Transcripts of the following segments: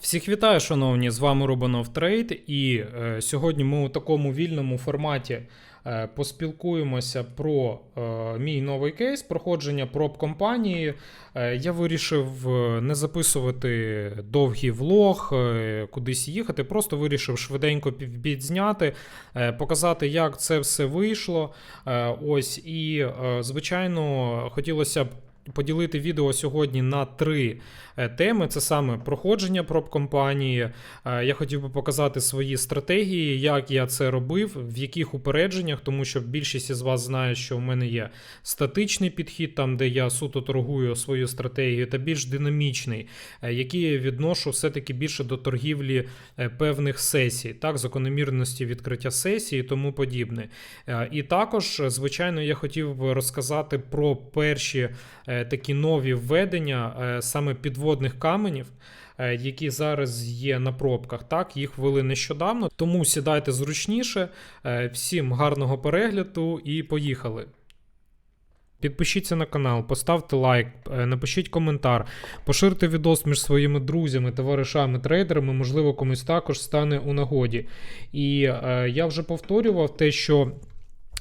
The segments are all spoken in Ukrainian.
Всіх вітаю, шановні! З вами Рубанов Трейд, і е, сьогодні ми у такому вільному форматі е, поспілкуємося про е, мій новий кейс проходження проб компанії. Е, я вирішив е, не записувати довгий влог, е, кудись їхати, просто вирішив швиденько під- підзняти, е, показати, як це все вийшло. Е, ось і, е, звичайно, хотілося б. Поділити відео сьогодні на три е, теми: це саме проходження проб компанії. Е, Я хотів би показати свої стратегії, як я це робив, в яких упередженнях, тому що більшість із вас знає, що в мене є статичний підхід, там де я суто торгую свою стратегію, та більш динамічний, е, який я відношу все-таки більше до торгівлі певних сесій, так, закономірності відкриття сесії і тому подібне. І також, звичайно, я хотів би розказати про перші такі нові введення е, саме підводних каменів. е, Які зараз є на пробках, так їх ввели нещодавно. Тому сідайте зручніше. Е, Всім гарного перегляду і поїхали. Підпишіться на канал, поставте лайк, е, напишіть коментар, поширте відос між своїми друзями, товаришами, трейдерами, можливо, комусь також стане у нагоді. І е, я вже повторював те, що.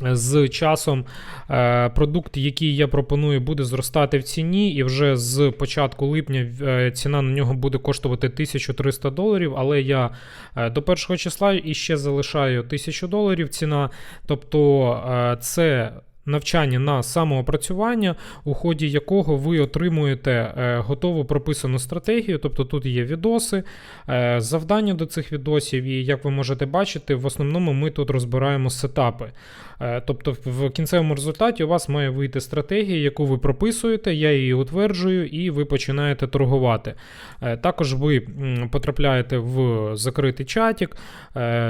З часом е, продукт, який я пропоную, буде зростати в ціні, і вже з початку липня е, ціна на нього буде коштувати 1300 доларів. Але я е, до першого числа іще залишаю 1000 доларів ціна. Тобто це навчання на самоопрацювання, у ході якого ви отримуєте е, готову прописану стратегію. Тобто тут є відоси, е, завдання до цих відосів, і як ви можете бачити, в основному ми тут розбираємо сетапи. Е, Тобто, в кінцевому результаті у вас має вийти стратегія, яку ви прописуєте, я її утверджую, і ви починаєте торгувати. Також ви потрапляєте в закритий чатік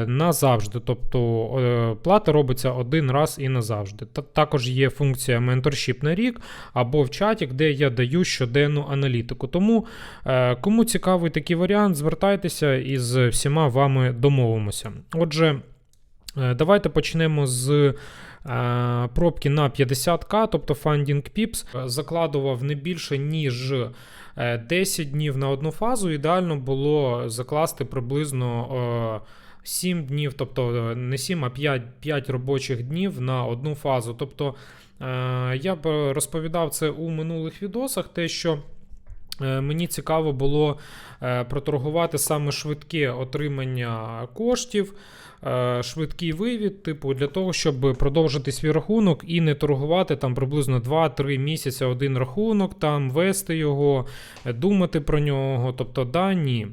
назавжди. Тобто плата робиться один раз і назавжди. Та- Також є функція менторшіп на рік або в чатік, де я даю щоденну аналітику. Тому е, кому цікавий такий варіант, звертайтеся і з всіма вами домовимося. Отже. Е, Давайте почнемо з е, пробки на 50к, тобто Funding Pips. Закладував не більше, ніж е, 10 днів на одну фазу. Ідеально було закласти приблизно. Е, 7 днів, тобто е, не 7, а 5, 5 робочих днів на одну фазу. Тобто е, я б розповідав це у минулих відосах, те, що Е, Мені цікаво було проторгувати саме швидке отримання коштів, швидкий вивід, типу, для того, щоб продовжити свій рахунок і не торгувати там приблизно 2-3 місяці один рахунок, там вести його, думати про нього. Тобто, да, ні.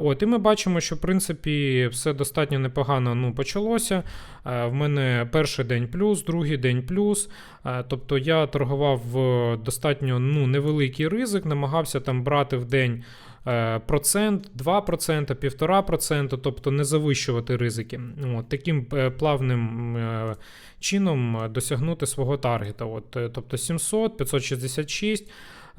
От, і ми бачимо, що в принципі все достатньо непогано ну, почалося. Е, В мене перший день плюс, другий день плюс. Е, Тобто я торгував в достатньо ну, невеликий ризик, намагався там брати в день е, процент, 2%, 1,5%, тобто не завищувати ризики. От, таким е, плавним е, чином е, досягнути свого таргета. От, е, тобто 700, 566.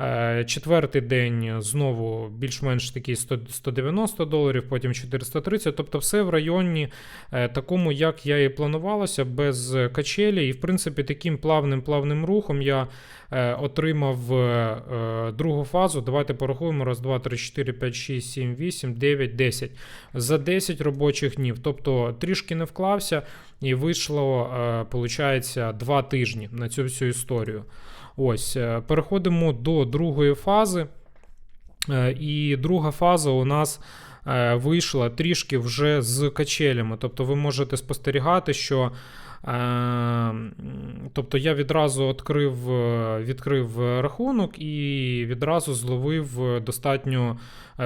Е, Четвертий день знову більш-менш такий 190 доларів, потім 430. Тобто, все в районі е, такому, як я і планувалося, без качелі. І, в принципі, таким плавним плавним рухом я е, отримав другу фазу. Давайте порахуємо: раз, два, три, 4, 5, 6, 7, 8, 9, 10. За 10 робочих днів. Тобто трішки не вклався, і вийшло, получається, 2 тижні на цю всю історію. Ось, е, переходимо до другої фази. Е, І друга фаза у нас е, вийшла трішки вже з качелями. Тобто ви можете спостерігати, що тобто я відразу відкрив, відкрив рахунок і відразу зловив достатньо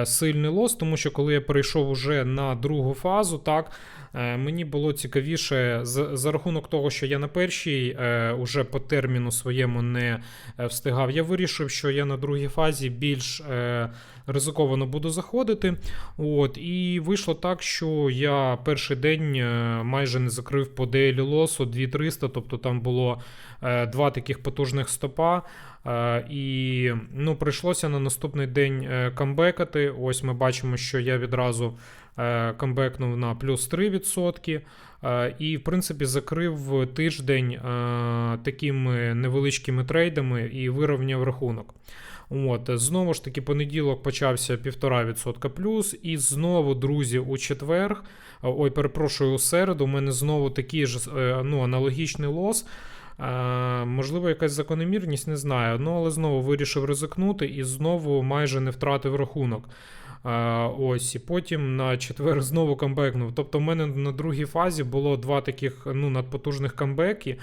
сильний лос, тому що коли я перейшов уже на другу фазу, так. Е, Мені було цікавіше за, рахунок того, що я на першій е, уже по терміну своєму не е, встигав. Я вирішив, що я на другій фазі більш ризиковано буду заходити. От, і вийшло так, що я перший день майже не закрив по дейлі лосу 2300, тобто там було два таких потужних стопа. І ну, прийшлося на наступний день камбекати. Ось ми бачимо, що я відразу камбекнув на плюс 3%. Е, І, в принципі, закрив тиждень е, такими невеличкими трейдами і вирівняв рахунок. От, е, знову ж таки, понеділок почався 1,5% плюс, і знову, друзі, у четвер, е, ой, перепрошую, у середу, у мене знову такий ж е, ну, аналогічний лос. Е, можливо, якась закономірність, не знаю. Ну, але знову вирішив ризикнути і знову майже не втратив рахунок. Ось, і потім на четвер знову камбекнув. Тобто, в мене на другій фазі було два таких ну, надпотужних камбеки.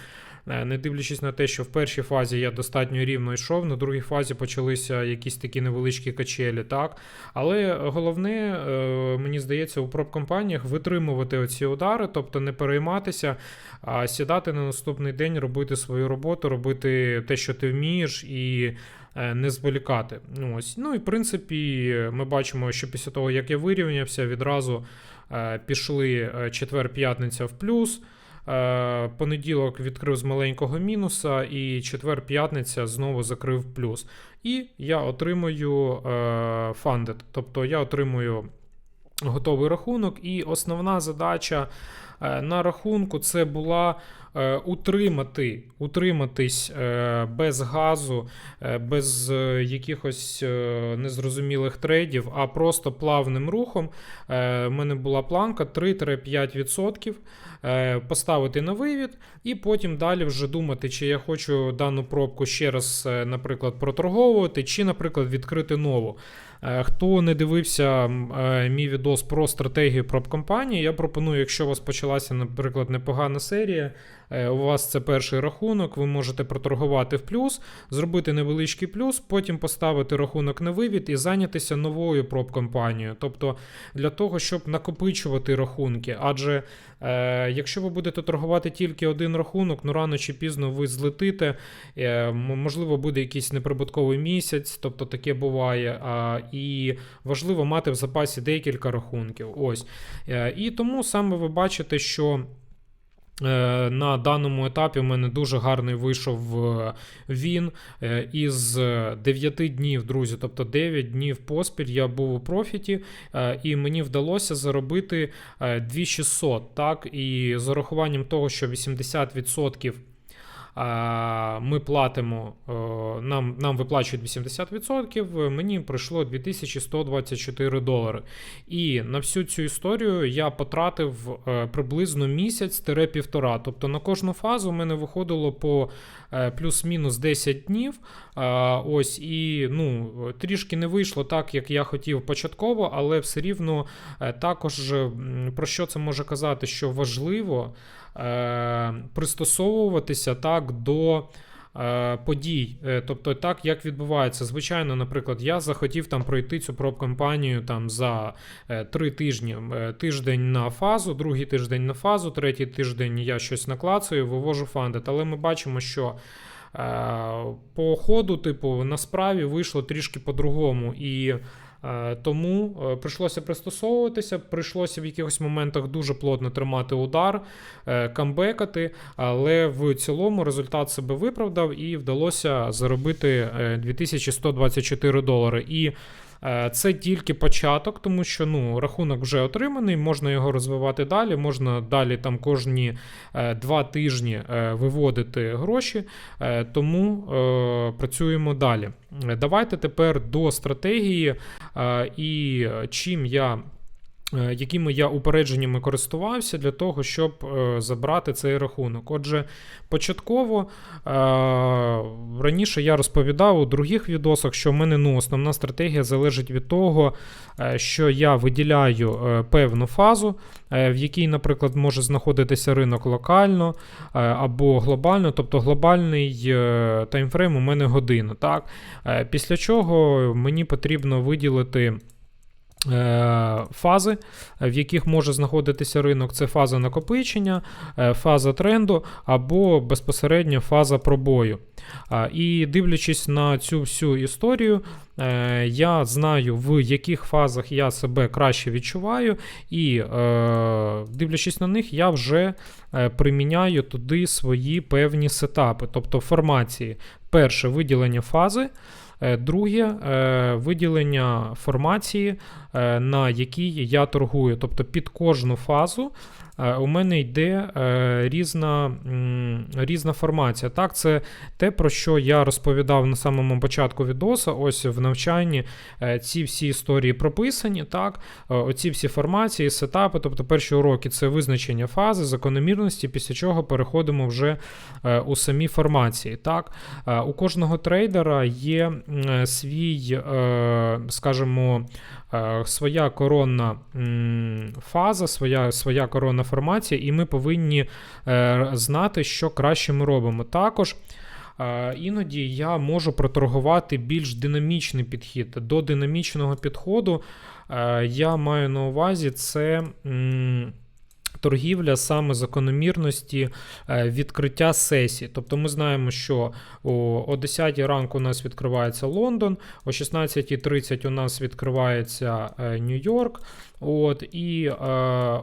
Е, Не дивлячись на те, що в першій фазі я достатньо рівно йшов, на другій фазі почалися якісь такі невеличкі качелі, так. Але головне, е, мені здається, у проб-компаніях витримувати оці удари, тобто не перейматися, а сідати на наступний день, робити свою роботу, робити те, що ти вмієш, і е, не зволікати. Ну, ось. ну і в принципі, ми бачимо, що після того, як я вирівнявся, відразу пішли четвер-п'ятниця в плюс. Е, Понеділок відкрив з маленького мінуса, і четвер-п'ятниця знову закрив плюс. І я отримую фандет тобто я отримую готовий рахунок. І основна задача е, на рахунку це була е, утримати, утриматись е, без газу, е, без е, якихось е, незрозумілих трейдів, а просто плавним рухом. Е, У мене була планка 3-5%. е, Поставити на вивід, і потім далі вже думати, чи я хочу дану пробку ще раз, е, наприклад, проторговувати, чи, наприклад, відкрити нову. Е, Хто не дивився е, мій відос про стратегію проб-компанії, я пропоную, якщо у вас почалася, наприклад, непогана серія, у вас це перший рахунок, ви можете проторгувати в плюс, зробити невеличкий плюс, потім поставити рахунок на вивід і зайнятися новою проб-компанією. Тобто для того, щоб накопичувати рахунки. Адже е, якщо ви будете торгувати тільки один рахунок, ну рано чи пізно ви злетите, е, можливо, буде якийсь неприбутковий місяць, тобто таке буває. А, і важливо мати в запасі декілька рахунків. Ось. Е, І тому саме ви бачите, що. Е, На даному етапі в мене дуже гарний вийшов е, він е, із 9 днів, друзі. Тобто 9 днів поспіль я був у профіті, і мені вдалося заробити е, 2600. Так, і з урахуванням того, що 80% а, ми платимо, е, нам, нам виплачують 80%, мені прийшло 2124 долари. І на всю цю історію я потратив е, приблизно місяць-півтора. Тобто на кожну фазу в мене виходило по е, плюс-мінус 10 днів. Ось і ну, трішки не вийшло так, як я хотів початково, але все рівно також про що це може казати, що важливо пристосовуватися так до. е, Подій, Е, тобто так, як відбувається. Звичайно, наприклад, я захотів там пройти цю проб-кампанію там за е, три тижні. Е, Тиждень на фазу, другий тиждень на фазу, третій тиждень я щось наклацаю, вивожу фандит. Але ми бачимо, що е, по ходу, типу, на справі вийшло трішки по-другому. І Е, Тому е, прийшлося пристосовуватися, прийшлося в якихось моментах дуже плотно тримати удар, е, камбекати, але в цілому результат себе виправдав і вдалося заробити е, 2124 долари. І е, це тільки початок, тому що ну, рахунок вже отриманий, можна його розвивати далі, можна далі там кожні е, два тижні е, виводити гроші, е, тому е, працюємо далі. Е, Давайте тепер до стратегії е, і чим я. Е, Якими я упередженнями користувався для того, щоб е, забрати цей рахунок. Отже, початково е, раніше я розповідав у других відосах, що в мене ну, основна стратегія залежить від того, що я виділяю певну фазу, в якій, наприклад, може знаходитися ринок локально або глобально, тобто глобальний таймфрейм у мене година. Так? Після чого мені потрібно виділити. Е, Фази, в яких може знаходитися ринок, це фаза накопичення, е, фаза тренду або безпосередньо фаза пробою. І дивлячись на цю всю історію, е, я знаю, в яких фазах я себе краще відчуваю, і дивлячись на них, я вже приміняю туди свої певні сетапи, тобто формації. Перше виділення фази. Е, Друге е, виділення формації, е, на якій я торгую. Тобто під кожну фазу у мене йде е, різна, різна формація. Так, це те, про що я розповідав на самому початку відоса. Ось в навчанні е, ці всі історії прописані. Так, Е, оці всі формації, сетапи, тобто перші уроки це визначення фази, закономірності, після чого переходимо вже е, у самі формації. Так, Е, у кожного трейдера є е, свій, е, скажімо, е, своя коронна фаза, своя, своя коронна формація, і ми повинні е, знати, що краще ми робимо. Також. е, Іноді я можу проторгувати більш динамічний підхід. До динамічного підходу е, я маю на увазі це м, торгівля саме закономірності е, відкриття сесії. Тобто ми знаємо, що о, о 10 ранку у нас відкривається Лондон, о 16.30 у нас відкривається е, Нью-Йорк. От, і е,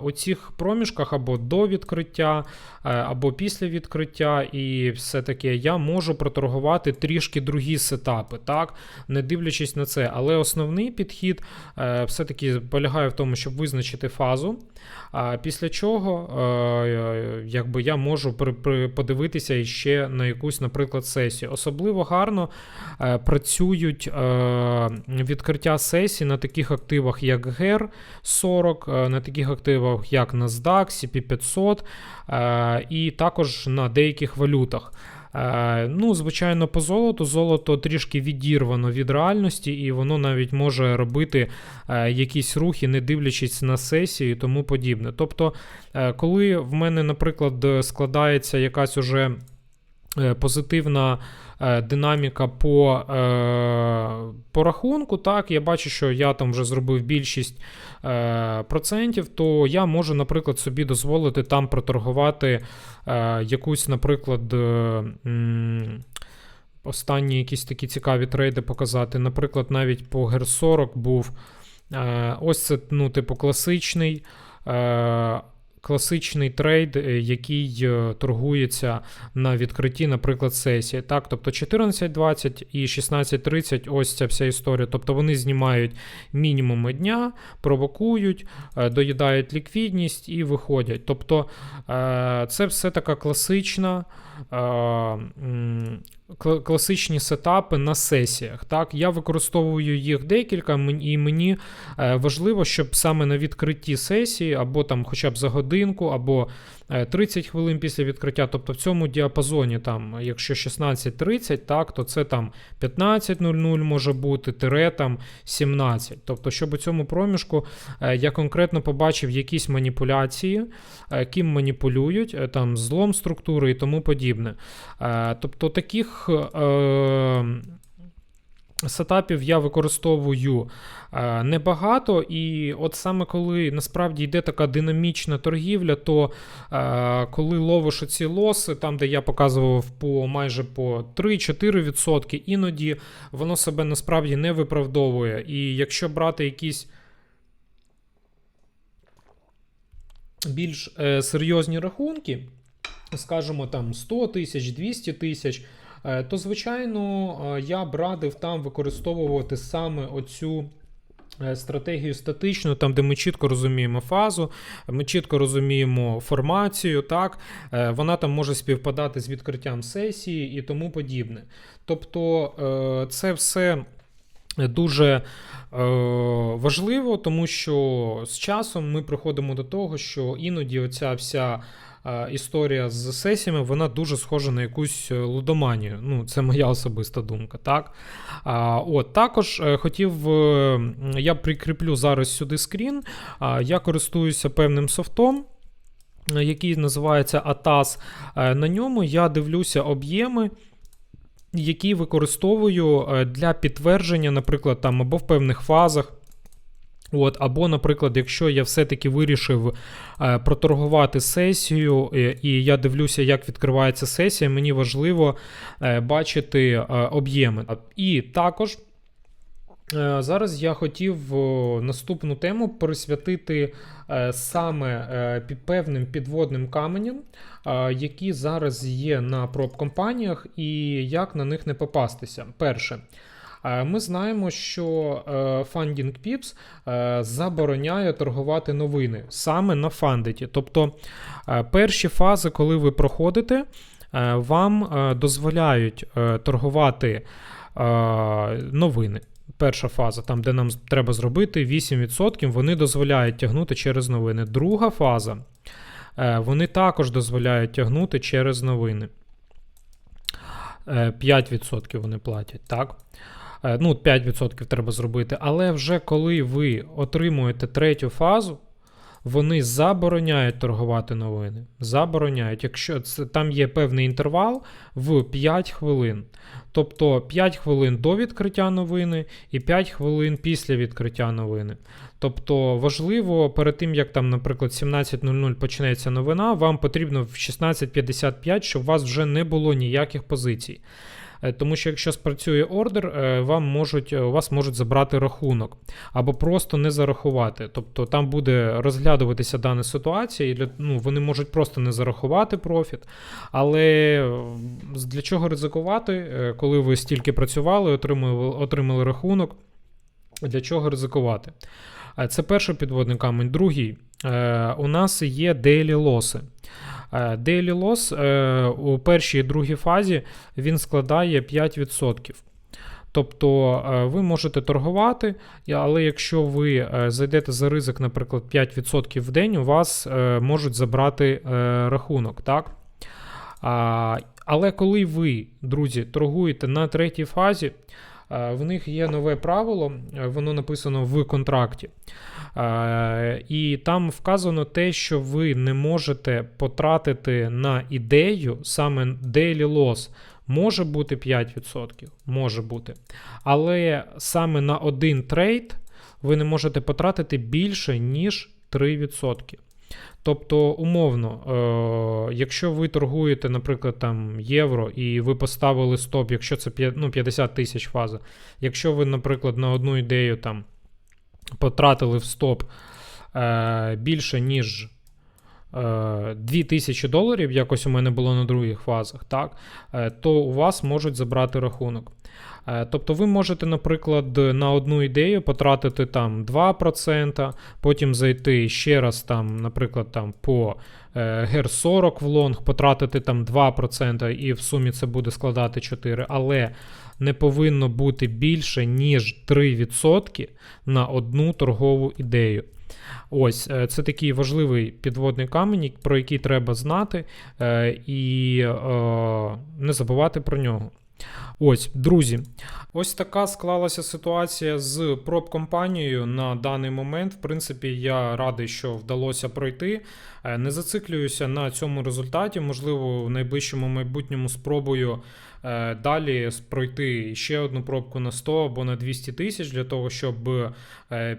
у цих проміжках або до відкриття, е, або після відкриття, і все таке я можу проторгувати трішки другі сетапи, так, не дивлячись на це. Але основний підхід е, все-таки полягає в тому, щоб визначити фазу. А після чого е, якби я можу подивитися ще на якусь, наприклад, сесію. Особливо гарно е, працюють е, відкриття сесій на таких активах, як GER 40, е, на таких активах, як NASDAQ, CP500, е, і також на деяких валютах. Е, Ну, звичайно, по золоту. Золото трішки відірвано від реальності, і воно навіть може робити е, якісь рухи, не дивлячись на сесії і тому подібне. Тобто, е, коли в мене, наприклад, складається якась уже позитивна динаміка по, е, по рахунку, так, я бачу, що я там вже зробив більшість е, процентів, то я можу, наприклад, собі дозволити там проторгувати е, якусь, наприклад, е, останні якісь такі цікаві трейди показати. Наприклад, навіть по GER 40 був е, ось це, ну, типу, класичний. Класичний трейд, е, який е, торгується на відкритті, наприклад, сесії. Так, тобто 14.20 і 16.30 ось ця вся історія. Тобто вони знімають мінімуми дня, провокують, е, доїдають ліквідність і виходять. Тобто це все така класична. Е, Класичні сетапи на сесіях. Так, я використовую їх декілька, і мені е, важливо, щоб саме на відкритті сесії, або там хоча б за годинку, або 30 хвилин після відкриття, тобто в цьому діапазоні, там, якщо 16.30, так, то це там 15.00 може бути, тире там 17. Тобто, щоб у цьому проміжку е, я конкретно побачив якісь маніпуляції, е, ким маніпулюють, е, там злом структури і тому подібне. Е, Тобто таких е, сетапів я використовую е, небагато, і от саме коли насправді йде така динамічна торгівля, то е, коли ловиш оці лоси, там де я показував по майже по 3-4%, іноді воно себе насправді не виправдовує. І якщо брати якісь більш е, серйозні рахунки, скажімо, там 100 тисяч, 200 тисяч, то, звичайно, е, я б радив там використовувати саме оцю. е, Стратегію статичну, там, де ми чітко розуміємо фазу, ми чітко розуміємо формацію, так, Е, вона там може співпадати з відкриттям сесії і тому подібне. Тобто е, це все дуже е, важливо, тому що з часом ми приходимо до того, що іноді оця вся е, історія з сесіями вона дуже схожа на якусь е, лудоманію. Ну, це моя особиста думка. Так? От, також е, хотів, е, я прикріплю зараз сюди скрін. Я користуюся певним софтом. Який називається ATAS. На ньому я дивлюся об'єми, які використовую для підтвердження, наприклад, там або в певних фазах. От, або, наприклад, якщо я все-таки вирішив е, проторгувати сесію, е, і я дивлюся, як відкривається сесія, мені важливо е, бачити е, об'єми. І також е, зараз я хотів о, наступну тему присвятити е, саме е, під певним підводним каменям, е, які зараз є на проб-компаніях, і як на них не попастися. Перше. Ми знаємо, що е, Funding Pips е, забороняє торгувати новини саме на фандиті. Тобто е, перші фази, коли ви проходите, вам дозволяють торгувати новини. Перша фаза, там, де нам треба зробити 8%, вони дозволяють тягнути через новини. Друга фаза, вони також дозволяють тягнути через новини. Е, 5% вони платять, так? Е, Ну, 5% треба зробити. Але вже коли ви отримуєте третю фазу, вони забороняють торгувати новини. Забороняють, якщо це, там є певний інтервал в 5 хвилин. Тобто 5 хвилин до відкриття новини і 5 хвилин після відкриття новини. Тобто важливо перед тим, як там, наприклад, 17.00 почнеться новина, вам потрібно в 16.55, щоб у вас вже не було ніяких позицій. Е, Тому що якщо спрацює ордер, е, вам можуть, у вас можуть забрати рахунок або просто не зарахувати. Тобто там буде розглядуватися дана ситуація, і для, ну, вони можуть просто не зарахувати профіт. Але е, для чого ризикувати, е, коли ви стільки працювали, отримали, отримали рахунок? Для чого ризикувати? Е, Це перший підводний камінь. Другий, е, у нас є дейлі лоси. Е, Daily loss е, у першій і другій фазі він складає 5%. Тобто е, ви можете торгувати, але якщо ви зайдете за ризик, наприклад, 5% в день, у вас можуть забрати рахунок. Так? Але коли ви, друзі, торгуєте на третій фазі, в них є нове правило, е, воно написано в контракті. І там вказано те, що ви не можете потратити на ідею саме daily loss. Може бути 5%, може бути. Але саме на один трейд ви не можете потратити більше, ніж 3%. Тобто, умовно, е, якщо ви торгуєте, наприклад, там євро, і ви поставили стоп, якщо це ну, 50 тисяч фаза, якщо ви, наприклад, на одну ідею там потратили в стоп е, більше, ніж е, 2000 доларів, якось у мене було на других фазах, так, е, то у вас можуть забрати рахунок. Е, Тобто ви можете, наприклад, на одну ідею потратити там 2%, потім зайти ще раз, там, наприклад, там по е, гер 40 в лонг, потратити там 2%, і в сумі це буде складати 4%, але не повинно бути більше, ніж 3% на одну торгову ідею. Ось, е, це такий важливий підводний камінь, про який треба знати і не забувати про нього. Ось, друзі, ось така склалася ситуація з проб-компанією на даний момент. В принципі, я радий, що вдалося пройти. Е, Не зациклююся на цьому результаті. Можливо, в найближчому майбутньому спробую е, далі пройти ще одну пробку на 100 або на 200 тисяч для того, щоб е,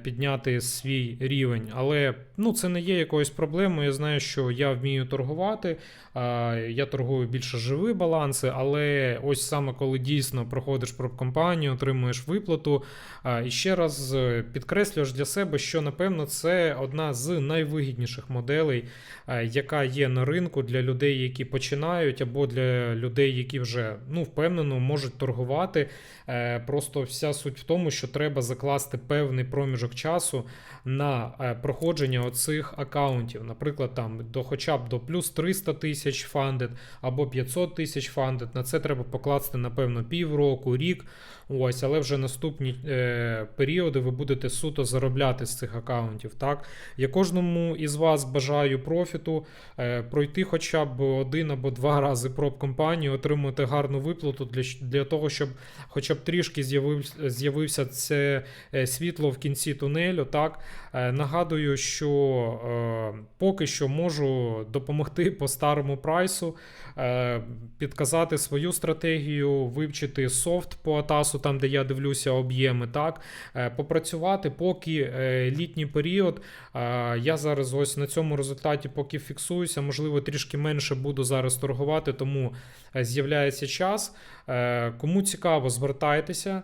підняти свій рівень. Але ну, це не є якоюсь проблемою. Я знаю, що я вмію торгувати. е, Я торгую більше живі баланси, але ось саме коли дійсно проходиш проб-компанію, отримуєш виплату. е, І ще раз е, підкреслюєш для себе, що напевно це одна з найвигідніших моделей, е, яка є на ринку для людей, які починають, або для людей, які вже ну, впевнено можуть торгувати. Е, Просто вся суть в тому, що треба закласти певний проміжок часу на е, проходження оцих акаунтів. Наприклад, там до хоча б до плюс 300 тисяч фандед або 500 тисяч фандед. На це треба покласти, напевно, півроку, рік. Ось, але вже наступні е, періоди ви будете суто заробляти з цих акаунтів. Так? Я кожному із вас бажаю профіту, е, пройти хоча б один або два рази проб компанію, отримати гарну виплату для, для того, щоб хоча б трішки з'явив, з'явився це е, світло в кінці тунелю. Так? Е, нагадую, що е, поки що можу допомогти по старому прайсу, е, підказати свою стратегію, вивчити софт по Атасу, там де я дивлюся об'єми, так попрацювати, поки літній період. Я зараз ось на цьому результаті поки фіксуюся, можливо, трішки менше буду зараз торгувати, тому з'являється час. Кому цікаво, звертайтеся.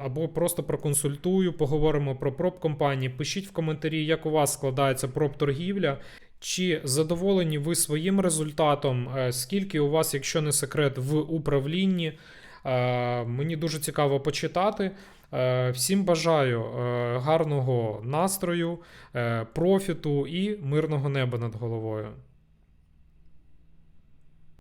Або просто проконсультую, поговоримо про проб компанії. Пишіть в коментарі, як у вас складається проб торгівля. Чи задоволені ви своїм результатом? Е, Скільки у вас, якщо не секрет, в управлінні? Е, Мені дуже цікаво почитати. Е, Всім бажаю гарного настрою, профіту і мирного неба над головою.